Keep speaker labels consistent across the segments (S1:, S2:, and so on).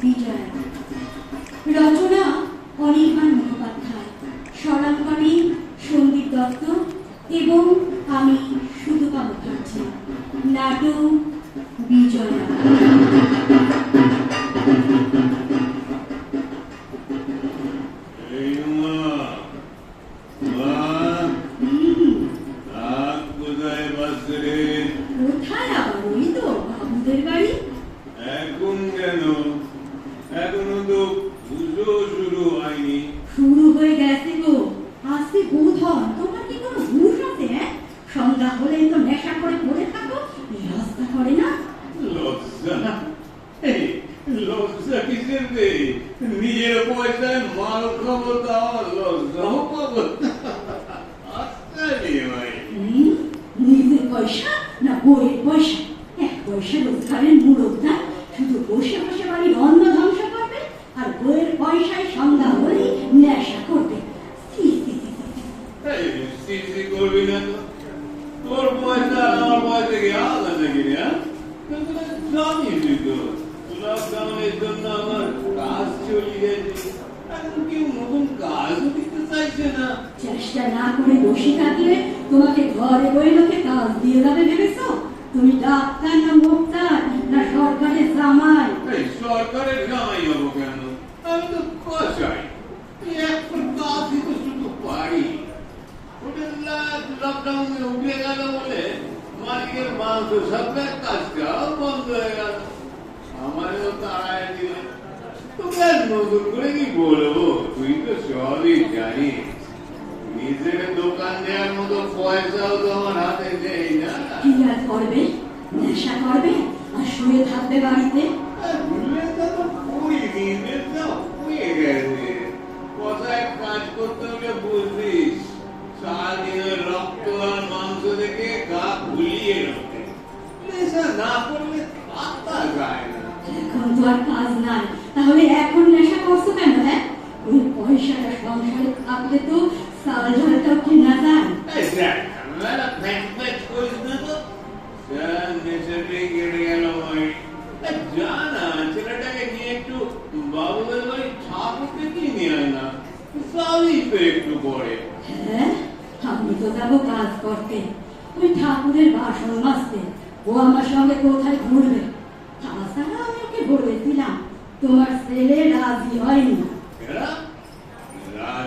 S1: বিজয়া। রচনা মুখোপাধ্যায়। দত্ত এবং আমি সুতপা মুখার্জি। নাটক
S2: নিজের পয়সায় মাল খাব তাও লজ্জাও পাবো
S1: নিজের পয়সা না বইয়ের পয়সা? এক পয়সা রোজগারের মুরব্বটা শুধু বসে বসে বাড়ির অন্ন ধ্বংস করবে আর বইয়ের পয়সায় সন্ধ্যা হলেই নেশা করবে।
S2: করবি না তোর পয়সা আমার পয়সা কি আলাদা নাকি রে হ্যাঁ? জানিসই তো এখন
S1: চেষ্টা না করে বসে থাকলে তোমাকে ঘরে বই লোকে কাজ দিয়ে যাবে ভেবেছো? তুমি ডাক্তার না মোক্তার না সরকারের জামাই?
S2: সরকারের জামাই হব কেন? আমি তো কষাই লকডাউনে উঠে গেল বলে মালিকের মাংস সপ্তাহের কাজটাও বন্ধ হয়ে গেল আমারও তাড়ায় দিল তোকে আর নতুন করে কি বলব তুই তো সবই জানিস নিজের দোকান দেওয়ার মতো পয়সাও তো আমার হাতে নেই না।
S1: কি আর করবে? নেশা করবে? আর শুয়ে থাকবে বাড়িতে?
S2: আর ভুলে তো করিনি, নেশা হয়ে গেছে। কোথায় কাজ করতে হলে বুঝিস সারাদিনের রক্ত আর মাংস দেখে গা ভুলিয়ে রাখে নেশা না করলে পাত্তা যায় না।
S1: এখন তো আর কাজ নাই। তাহলে এখন নেশা করছ কেন হ্যাঁ? ওই পয়সাটা সংসারে থাকলে তো চাল ঝালটাও কেনা যায়।
S2: এই দেখ, মেলা ফ্যাঁক ফ্যাঁক করিস না তো। যা নেশাটাই কেটে গেল ভাই। এই যা না, ছেলেটাকে নিয়ে একটু বাবুদের বাড়ি ঠাকুর দেখিয়ে নিয়ে না? সবই তো একটু পরে।
S1: হ্যাঁ আমি তো যাব কাজ করতে। ওই ঠাকুরের বাসন মাজতে। ও আমার সঙ্গে কোথায় ঘুরবে? তাছাড়া আমি ওকে বলেছিলাম তোমার ছেলে রাজি হয়নি।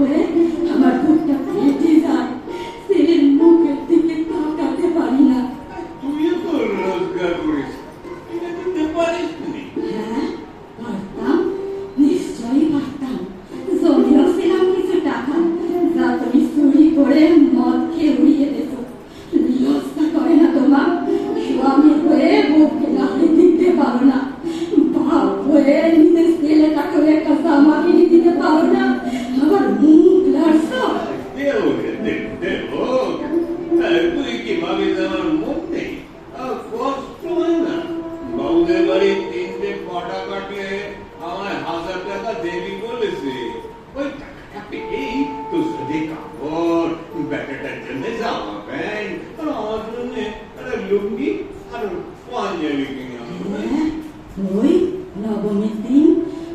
S1: মা হয়ে
S2: দেবি বলেছে। ওই টাকাটা পেয়েই তোর সাথে কাপড়, বেটাটার জন্য জামা প্যান্ট, আর আমার জন্য একটা লুঙ্গি আর পাঞ্জাবি কিনে
S1: ওই নবমীর দিন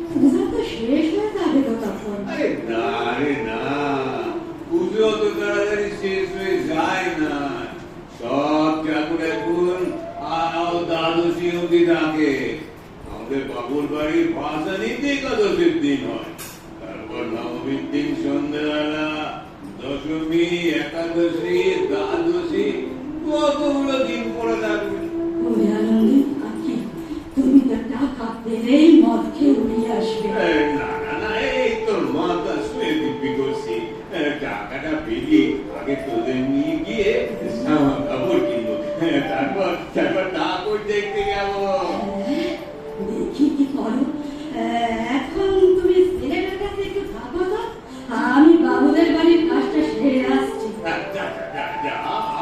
S1: পূজা তো শেষ হয়ে যাবে তো তখন
S2: আরে না রে না পুজো তো তাড়াতাড়ি শেষ হয়ে যায় না সব ঠাকুর এখন আও দ্বাদশী অব্দি থাকে আমাদের বাবুর বাড়ির ভাষা নিতে একাদশীর দিন হয় তারপর নবমীর দিন সন্ধ্যাবেলা দশমী একাদশী দ্বাদশী কতগুলো দিন পরে থাকবে?
S1: ওরে আনন্দে থাকি তুমি তো টাকা পেলেই মদ খেয়ে উড়িয়ে আসবে।
S2: না না না এই তোর মাথা শুয়ে দিব্যি করছি টাকাটা পেলি আগে তোদের নিয়ে গিয়ে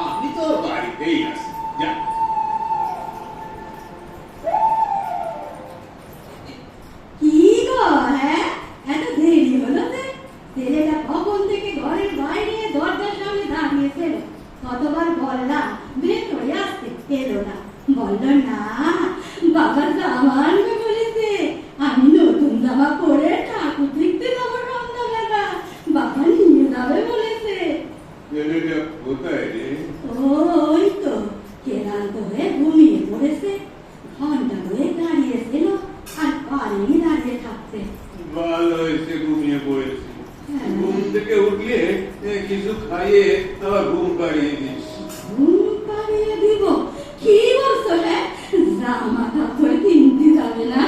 S1: আপনি তো
S2: বাড়িতেই আছেন কিছু খাইয়ে তোমার ঘুম পাড়িয়ে দিস।
S1: ঘুম পাড়িয়ে দিব? কি বলছো হ্যাঁ? জামা কাপড় কিনতে যাবে না?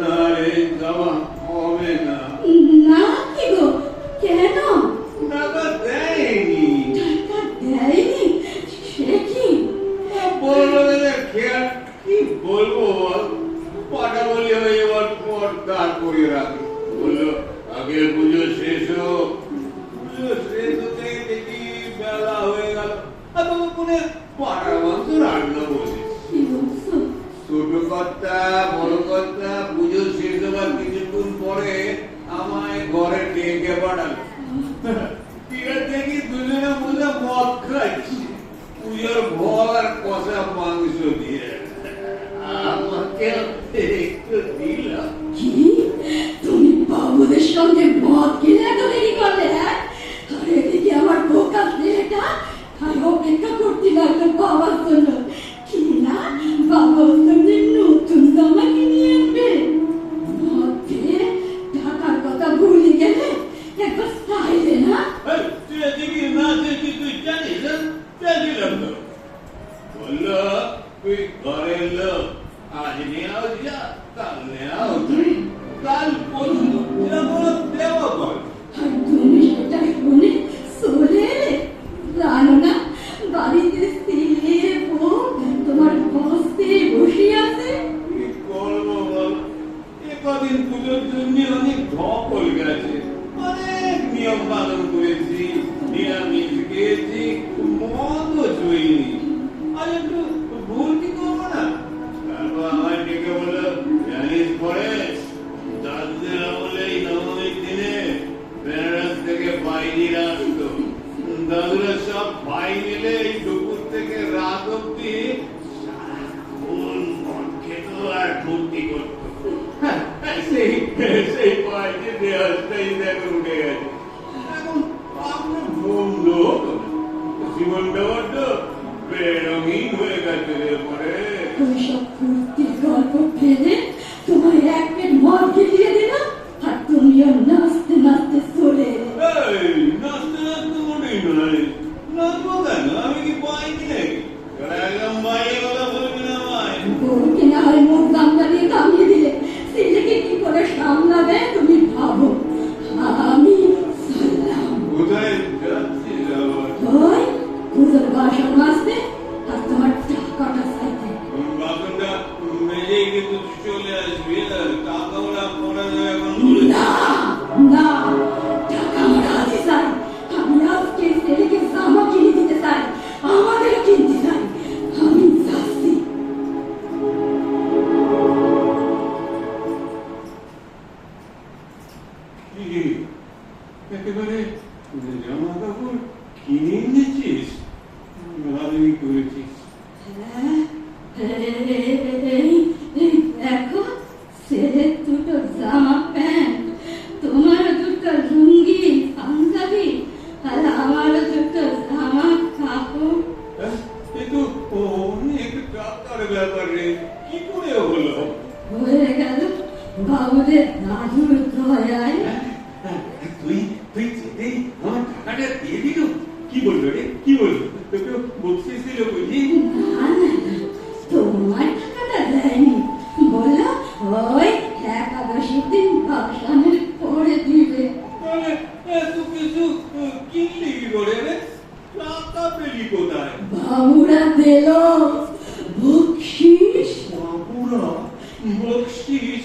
S2: না রে জামা হবে না।
S1: না কি গো? কেন?
S2: টাকা দেয়নি।
S1: টাকা দেয়নি? সে কি?
S2: বলল খেয়াল কি বলব বল? পাটা বলি হয়ে এবার পর দাঁড় করিয়ে রাখি বলল আগে বুঝে সব মাংস দিয়ে আমাকে একটু দিলাম
S1: কি তুমি বাবুদের সঙ্গে মদ কিনে এত দেরি করলে হ্যাঁ আর এদিকে আমার বোকা ছেলেটা আর অপেক্ষা করতে লাগল বাবার জন্য কি না? বাবা करते ही। देखोगे तुम लोग আমাদের নাটুর দয়ায়।
S2: তুই তুই যেতেই আমার টাকাটা দিয়ে দিল। কি বলল রে? কি বলল? তোকে বকশিস দিল বুঝি
S1: তোমার টাকাটা দেয়নি। বলল ওই একাদশীর দিন পাশানের পরে দিবে।
S2: এত কিছু কিনলি কি করে রে? টাকা পেলি কোথায়?
S1: বাবুরা দিল বকশিস।
S2: বাবুরা? বকশিস